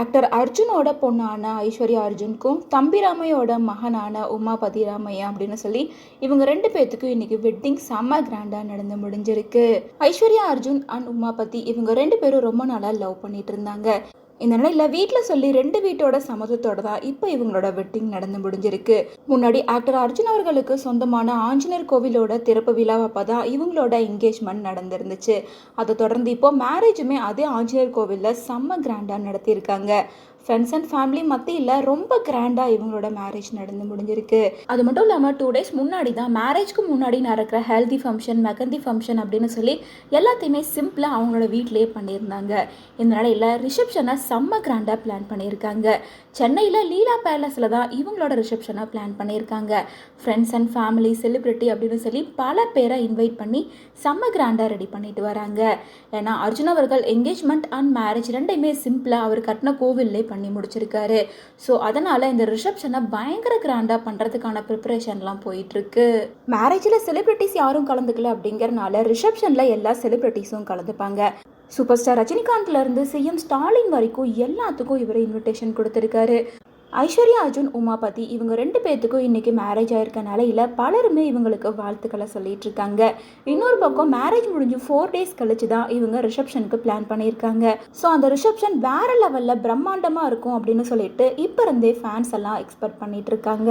Actor அர்ஜுனோட பொண்ணான ஐஸ்வர்யா அர்ஜுனுக்கும் தம்பிராமையோட மகனான உமாபதி ராமையா அப்படின்னு சொல்லி இவங்க ரெண்டு பேர்த்துக்கும் இன்னைக்கு வெட்டிங் செம்ம கிராண்டாக நடந்து முடிஞ்சிருக்கு. ஐஸ்வர்யா அர்ஜுன் அண்ட் உமாபதி இவங்க ரெண்டு பேரும் ரொம்ப நாளாக லவ் பண்ணிட்டு இருந்தாங்க. இந்த நிலையில் வீட்டில் சொல்லி ரெண்டு வீட்டோட சம்மதத்தோட தான் இப்போ இவங்களோட வெட்டிங் நடந்து முடிஞ்சிருக்கு. முன்னாடி ஆக்டர் அர்ஜுன் அவர்களுக்கு சொந்தமான ஆஞ்சநேயர் கோவிலோட திறப்பு விழாவப்போ தான் இவங்களோட என்கேஜ்மெண்ட் நடந்திருந்துச்சு. அதை தொடர்ந்து இப்போ மேரேஜுமே அதே ஆஞ்சநேயர் கோவிலில் செம்ம கிராண்டாக நடத்தியிருக்காங்க. ஃப்ரெண்ட்ஸ் அண்ட் ஃபேமிலி மத்தியில் ரொம்ப கிராண்டாக இவங்களோட மேரேஜ் நடந்து முடிஞ்சிருக்கு. அது மட்டும் இல்லாமல் டூ டேஸ் முன்னாடி தான் மேரேஜ்க்கு முன்னாடி நடக்கிற ஹெல்தி ஃபங்க்ஷன் மெகந்தி ஃபங்க்ஷன் அப்படின்னு சொல்லி எல்லாத்தையுமே சிம்பிளாக அவங்களோட வீட்டிலேயே பண்ணியிருந்தாங்க. இந்த நிலையில் ரிசப்ஷனை செம்ம கிராண்டாக பிளான் பண்ணியிருக்காங்க. சென்னையில் லீலா பேலஸில் தான் இவங்களோட ரிசப்ஷனை பிளான் பண்ணியிருக்காங்க. ஃப்ரெண்ட்ஸ் அண்ட் ஃபேமிலி செலிப்ரிட்டி அப்படின்னு சொல்லி பல பேரை இன்வைட் பண்ணி செம்ம கிராண்டாக ரெடி பண்ணிட்டு வராங்க. ஏன்னா அர்ஜுன் அவர்கள் என்கேஜ்மெண்ட் அண்ட் மேரேஜ் ரெண்டையுமே சிம்பிளாக அவர் கட்டின கோவில்லே பண்ணி முடிச்சிருக்காரு. ஸோ அதனால் இந்த ரிசப்ஷனை பயங்கர கிராண்டாக பண்ணுறதுக்கான ப்ரிப்பரேஷன்லாம் போயிட்டுருக்கு. மேரேஜில் செலிப்ரிட்டிஸ் யாரும் கலந்துக்கல அப்படிங்கிறனால ரிசப்ஷனில் எல்லா செலிப்ரிட்டிஸும் கலந்துப்பாங்க. சூப்பர் ஸ்டார் ரஜினிகாந்த்ல இருந்து சிஎம் ஸ்டாலின் வரைக்கும் எல்லாத்துக்கும் இவர் இன்விடேஷன் கொடுத்துருக்காரு. ஐஸ்வர்யா அர்ஜுன் உமாபதி இவங்க ரெண்டு பேர்த்துக்கும் இன்னைக்கு மேரேஜ் ஆயிருக்கனால இல்லை பலருமே இவங்களுக்கு வாழ்த்துக்களை சொல்லிட்டு இருக்காங்க. இன்னொரு பக்கம் மேரேஜ் முடிஞ்சு ஃபோர் டேஸ் கழிச்சு தான் இவங்க ரிசப்ஷனுக்கு பிளான் பண்ணியிருக்காங்க. ஸோ அந்த ரிசப்ஷன் வேற லெவலில் பிரம்மாண்டமாக இருக்கும் அப்படின்னு சொல்லிட்டு இப்போ இருந்தே ஃபேன்ஸ் எல்லாம் எக்ஸ்பெக்ட் பண்ணிட்டு இருக்காங்க.